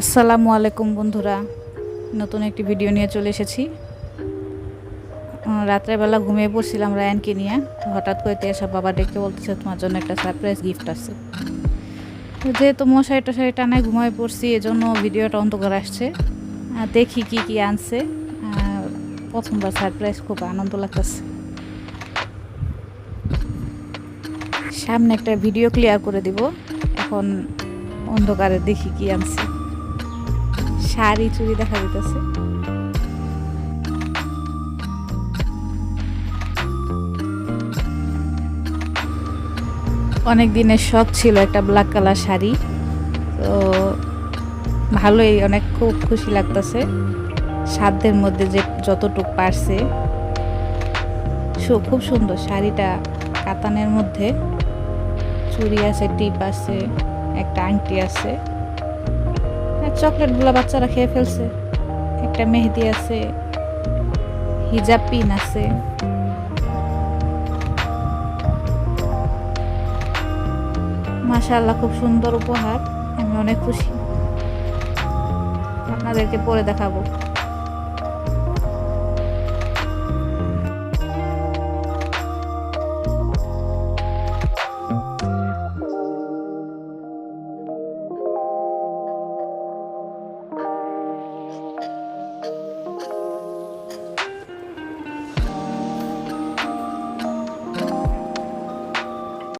আসসালামু আলাইকুম বন্ধুরা। নতুন একটি ভিডিও নিয়ে চলে এসেছি। রাত্রেবেলা ঘুমিয়ে পড়ছিলাম রায়ানকে নিয়ে। হঠাৎ করে এসব বাবা ডেকে বলতেছে, তোমার জন্য একটা সারপ্রাইজ গিফট আছে। যেহেতু মশারি টশারি টানায় ঘুমিয়ে পড়ছি, এজন্য ভিডিওটা অন্ত করে আসছে দেখি কি কি আনছে। প্রথমবার সারপ্রাইজ খুব আনন্দ লাগতেছে। সামনে একটা ভিডিও ক্লিয়ার করে দিব। এখন অন্ধকারে দেখি কি আনছে। শাড়ি চুড়ি দেখা যেতেছে অনেক দিনের শখ ছিল একটা ব্ল্যাক কালার শাড়ি। তো ভালোই, অনেক খুব খুশি লাগতেছে। সাধ্যের মধ্যে যে যতটুক পারছে। খুব সুন্দর শাড়িটা কাতানের মধ্যে। চুড়ি আছে, টিপ আছে, একটা আংটি আছে। চকলেটগুলো বাচ্চারা খেয়ে ফেলছে। একটা মেহেদি আছে হিজাব পিন আছে। মাশাআল্লাহ, খুব সুন্দর উপহার। আমি অনেক খুশি। আপনাদেরকে পরে দেখাবো।